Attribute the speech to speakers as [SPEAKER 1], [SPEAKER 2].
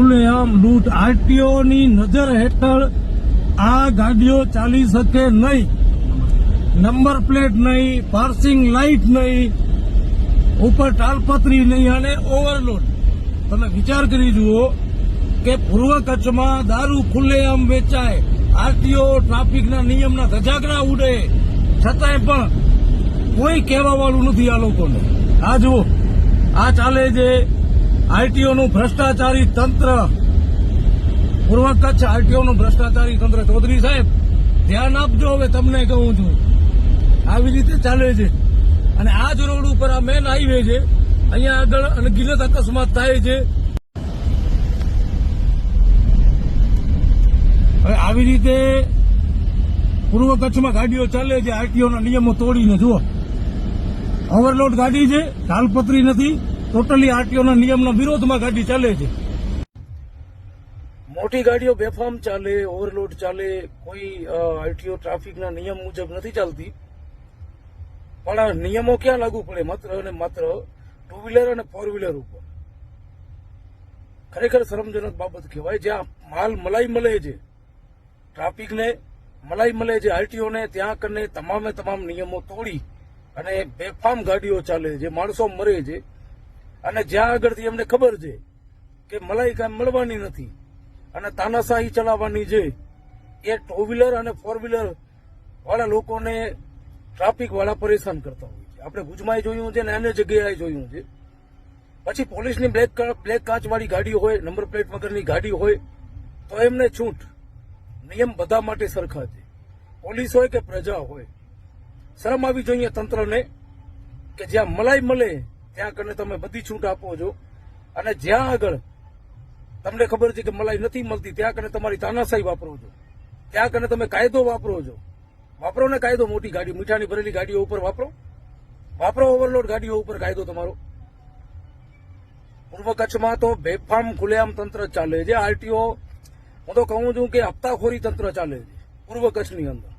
[SPEAKER 1] ખુલ્લેઆમ લૂંટ. આરટીઓની નજર હેઠળ આ ગાડીઓ ચાલી શકે નહીં. નંબર પ્લેટ નહીં, પાર્સિંગ લાઇટ નહીં, ઉપર ટાલપત્રી નહીં અને ઓવરલોડ. તમે વિચાર કરી જુઓ કે પૂર્વ કચ્છમાં દારૂ ખુલ્લેઆમ વેચાય. આરટીઓ ટ્રાફિકના નિયમના ધજાગરા ઉડે. છતાંય પણ કોઈ કહેવા વાળું નથી આ લોકોને. આ જુઓ, આ ચાલે છે આરટીઓ નું ભ્રષ્ટાચારી તંત્ર. પૂર્વ કચ્છ આરટીઓનું ભ્રષ્ટાચારી તંત્ર. ચૌધરી સાહેબ, ધ્યાન આપજો હવે તમને કહું છું. આવી રીતે ચાલે છે. અને આ જ રોડ ઉપર આ મેન હાઈવે છે. અહીંયા આગળ અને અનગિનત અકસ્માત થાય છે. હવે આવી રીતે પૂર્વ કચ્છમાં ગાડીઓ ચાલે છે. આરટીઓના નિયમો તોડીને જુઓ. ઓવરલોડ ગાડી છે. તાલપત્રી નથી. ટોટલી આરટીઓના નિયમના વિરોધમાં ગાડી ચાલે છે. મોટી ગાડીઓ બેફામ ચાલે ઓવરલોડ ચાલે, કોઈ આરટીઓ ટ્રાફિકના નિયમ મુજબ નથી ચાલતી. પણ આ નિયમો ક્યાં લાગુ પડે માત્ર અને માત્ર ટુ વ્હીલર અને ફોર વ્હીલર ઉપર? ખરેખર શરમજનક બાબત કહેવાય. જ્યાં માલ મલાઈ મળે છે ટ્રાફિકને મલાઈ મળે છે આરટીઓને ત્યાં કરીને તમામે તમામ નિયમો તોડી અને બેફામ ગાડીઓ ચાલે છે, માણસો મરે છે. અને જ્યાં આગળથી એમને ખબર છે કે મલાઈ કાંઈ મળવાની નથી અને તાનાશાહી ચલાવવાની છે, એ ટુ વ્હીલર અને ફોર વ્હીલર વાળા લોકોને ટ્રાફિક વાળા પરેશાન કરતા હોય છે. આપણે ભુજમાં જોયું છે ને અન્ય જગ્યાએ જોયું છે. પછી પોલીસની બ્લેક બ્લેક કાચવાળી ગાડી હોય, નંબર પ્લેટ વગરની ગાડી હોય, તો એમને છૂટ. નિયમ બધા માટે સરખા છે. પોલીસ હોય કે પ્રજા હોય, શરમ આવી જોઈએ તંત્રને કે જ્યાં મલાઈ મળે ત્યાં કને તમે બધી છૂટ આપો છો. અને જ્યાં આગળ તમને ખબર છે કે મલાઈ નથી મળતી, ત્યાં કને તમારી તાનાશાહી વાપરો છો. ત્યાં કને તમે કાયદો વાપરો છો. વાપરો ને કાયદો, મોટી ગાડી, મીઠાની ભરેલી ગાડીઓ ઉપર વાપરો. વાપરો ઓવરલોડ ગાડીઓ ઉપર કાયદો તમારો. પૂર્વ કચ્છમાં તો બેફામ ખુલેઆમ તંત્ર ચાલે છે. આરટીઓ હું તો કહું છું કે હપ્તાખોરી તંત્ર ચાલે છે, પૂર્વ કચ્છની અંદર.